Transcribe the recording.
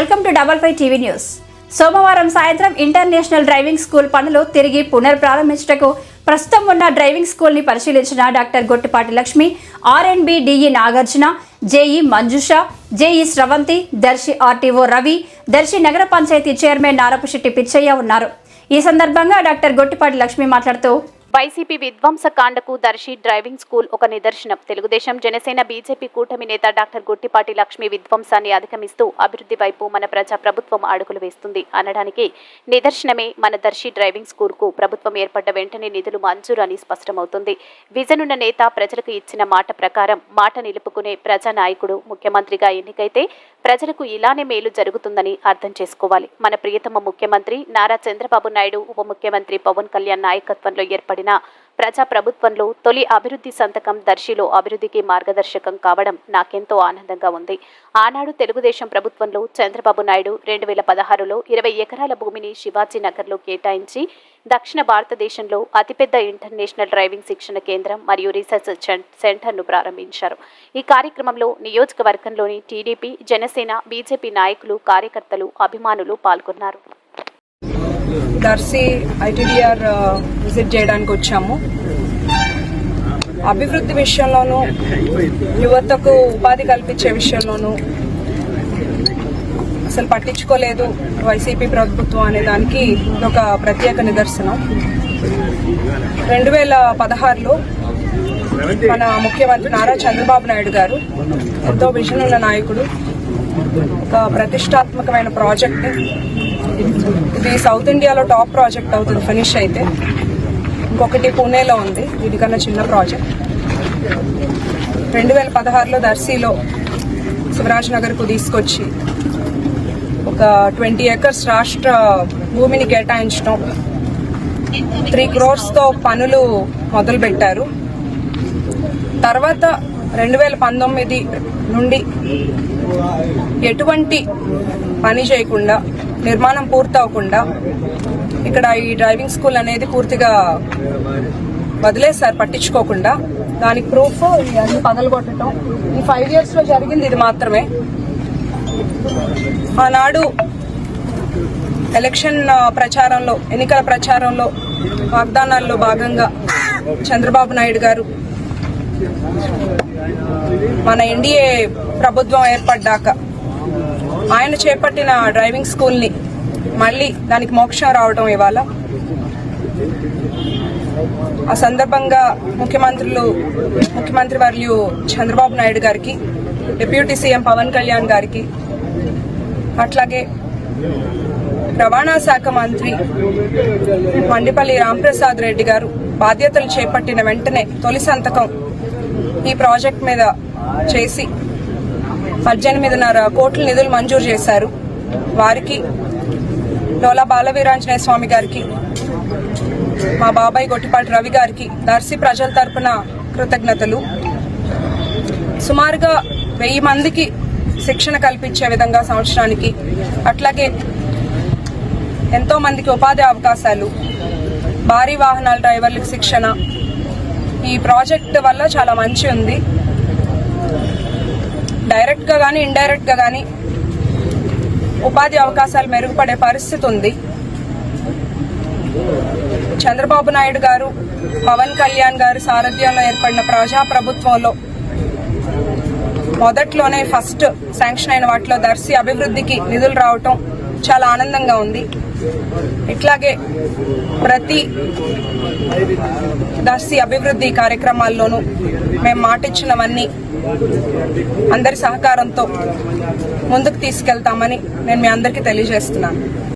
Welcome to double five TV news. సోమవారం సాయంత్రం international driving school పనులు తిరిగి పునర్ప్రారంభించటకు ప్రస్తుతం ఉన్న డ్రైవింగ్ స్కూల్ని పరిశీలించిన doctor Gottipati Lakshmi RNB DE Nagarjuna JE Manjusha JE Sravanthi Darsi RTO Ravi Darsi నగర పంచాయతీ చైర్మన్ నారపుశెట్టి పిచ్చయ్య ఉన్నారు. ఈ సందర్భంగా డాక్టర్ గొట్టిపాటి లక్ష్మి మాట్లాడుతూ వైసీపీ విధ్వంసకాండకు దర్శి డ్రైవింగ్ స్కూల్ ఒక నిదర్శనం. తెలుగుదేశం జనసేన బీజేపీ కూటమి నేత డాక్టర్ గుట్టిపాటి లక్ష్మి విధ్వంసాన్ని అధిగమిస్తూ అభివృద్ధి వైపు మన ప్రజా ప్రభుత్వం అడుగులు వేస్తుంది. అనడానికి నిదర్శనమే మన దర్శి డ్రైవింగ్ స్కూల్కు ప్రభుత్వం ఏర్పడ్డ వెంటనే నిధులు మంజూరు అని స్పష్టమవుతుంది. విజనున్న నేత ప్రజలకు ఇచ్చిన మాట ప్రకారం మాట నిలుపుకునే ప్రజా నాయకుడు ముఖ్యమంత్రిగా ఎన్నికైతే ప్రజలకు ఇలానే మేలు జరుగుతుందని అర్థం చేసుకోవాలి. మన ప్రియతమ ముఖ్యమంత్రి నారా చంద్రబాబు నాయుడు ఉప ముఖ్యమంత్రి పవన్ కళ్యాణ్ నాయకత్వంలో ఏర్పడి ఏర్పడిన ప్రజా ప్రభుత్వంలో తొలి అభివృద్ధి సంతకం దర్శిలో అభివృద్ధికి మార్గదర్శకం కావడం నాకెంతో ఆనందంగా ఉంది. ఆనాడు తెలుగుదేశం ప్రభుత్వంలో చంద్రబాబు నాయుడు రెండు వేల పదహారులో ఇరవై ఎకరాల భూమిని శివాజీ నగర్లో కేటాయించి దక్షిణ భారతదేశంలో అతిపెద్ద ఇంటర్నేషనల్ డ్రైవింగ్ శిక్షణ కేంద్రం మరియు రీసెర్చ్ సెంటర్ను ప్రారంభించారు. ఈ కార్యక్రమంలో నియోజకవర్గంలోని టీడీపీ జనసేన బీజేపీ నాయకులు కార్యకర్తలు అభిమానులు పాల్గొన్నారు. దర్శి ఐటీడీఆర్ విజిట్ చేయడానికి వచ్చాము. అభివృద్ధి విషయంలోనూ యువతకు ఉపాధి కల్పించే విషయంలోనూ అసలు పట్టించుకోలేదు వైసీపీ ప్రభుత్వం అనే దానికి ఒక ప్రత్యేక నిదర్శనం. రెండు వేల పదహారులో మన ముఖ్యమంత్రి నారా చంద్రబాబు నాయుడు గారు ఎంతో విజన్ ఉన్న నాయకుడు. ఒక ప్రతిష్టాత్మకమైన ప్రాజెక్ట్ ఇది సౌత్ ఇండియాలో టాప్ ప్రాజెక్ట్ అవుతుంది ఫినిష్ అయితే. ఇంకొకటి పూణేలో ఉంది వీటికన్నా చిన్న ప్రాజెక్ట్. రెండు వేల పదహారులో దర్శిలో శివరాజ్ నగర్కు తీసుకొచ్చి ఒక ట్వంటీ ఏకర్స్ రాష్ట్ర భూమిని కేటాయించడం. త్రీ క్రోర్స్తో పనులు మొదలుపెట్టారు. తర్వాత రెండు వేల పంతొమ్మిది నుండి ఎటువంటి పని చేయకుండా నిర్మాణం పూర్తవకుండా ఇక్కడ ఈ డ్రైవింగ్ స్కూల్ అనేది పూర్తిగా వదిలేసారు పట్టించుకోకుండా. దానికి ప్రూఫ్ అన్ని పగలగొట్టడం. ఈ ఫైవ్ ఇయర్స్లో జరిగింది ఇది మాత్రమే. ఆనాడు ఎలక్షన్ ప్రచారంలో ఎన్నికల ప్రచారంలో వాగ్దానాల్లో భాగంగా చంద్రబాబు నాయుడు గారు మన ఎన్డీఏ ప్రభుత్వం ఏర్పడ్డాక ఆయన చేపట్టిన డ్రైవింగ్ స్కూల్ని మళ్ళీ దానికి మోక్షం రావడం ఇవాళ. ఆ సందర్భంగా ముఖ్యమంత్రులు ముఖ్యమంత్రి వర్యులు చంద్రబాబు నాయుడు గారికి డిప్యూటీ సీఎం పవన్ కళ్యాణ్ గారికి అట్లాగే రవాణా శాఖ మంత్రి మండిపల్లి రాంప్రసాద్ రెడ్డి గారు బాధ్యతలు చేపట్టిన వెంటనే తొలి సంతకం ఈ ప్రాజెక్ట్ మీద చేసి పద్దెనిమిదిన్నర కోట్ల నిధులు మంజూరు చేశారు. వారికి డోలా బాలవీరాంజనేయ స్వామి గారికి మా బాబాయ్ గొట్టిపాటి రవి గారికి దర్శి ప్రజల తరపున కృతజ్ఞతలు. సుమారుగా వెయ్యి మందికి శిక్షణ కల్పించే విధంగా సంవత్సరానికి అట్లాగే ఎంతో మందికి ఉపాధి అవకాశాలు భారీ వాహనాల డ్రైవర్లకు శిక్షణ. ఈ ప్రాజెక్ట్ వల్ల చాలా మంచి ఉంది. డైరెక్ట్గా కానీ ఇండైరెక్ట్గా కానీ ఉపాధి అవకాశాలు మెరుగుపడే పరిస్థితి ఉంది. చంద్రబాబు నాయుడు గారు పవన్ కళ్యాణ్ గారు సారథ్యంలో ఏర్పడిన ప్రజా ప్రభుత్వంలో మొదట్లోనే ఫస్ట్ శాంక్షన్ అయిన వాటిలో దర్శి అభివృద్ధికి నిధులు రావటం చాలా ఆనందంగా ఉంది. ఇట్లాగే ప్రతి దర్శి అభివృద్ధి కార్యక్రమాల్లోనూ మేము మాటిచ్చినవన్నీ అందరి సహకారంతో ముందుకు తీసుకెళ్తామని నేను మీ అందరికీ తెలియజేస్తున్నాను.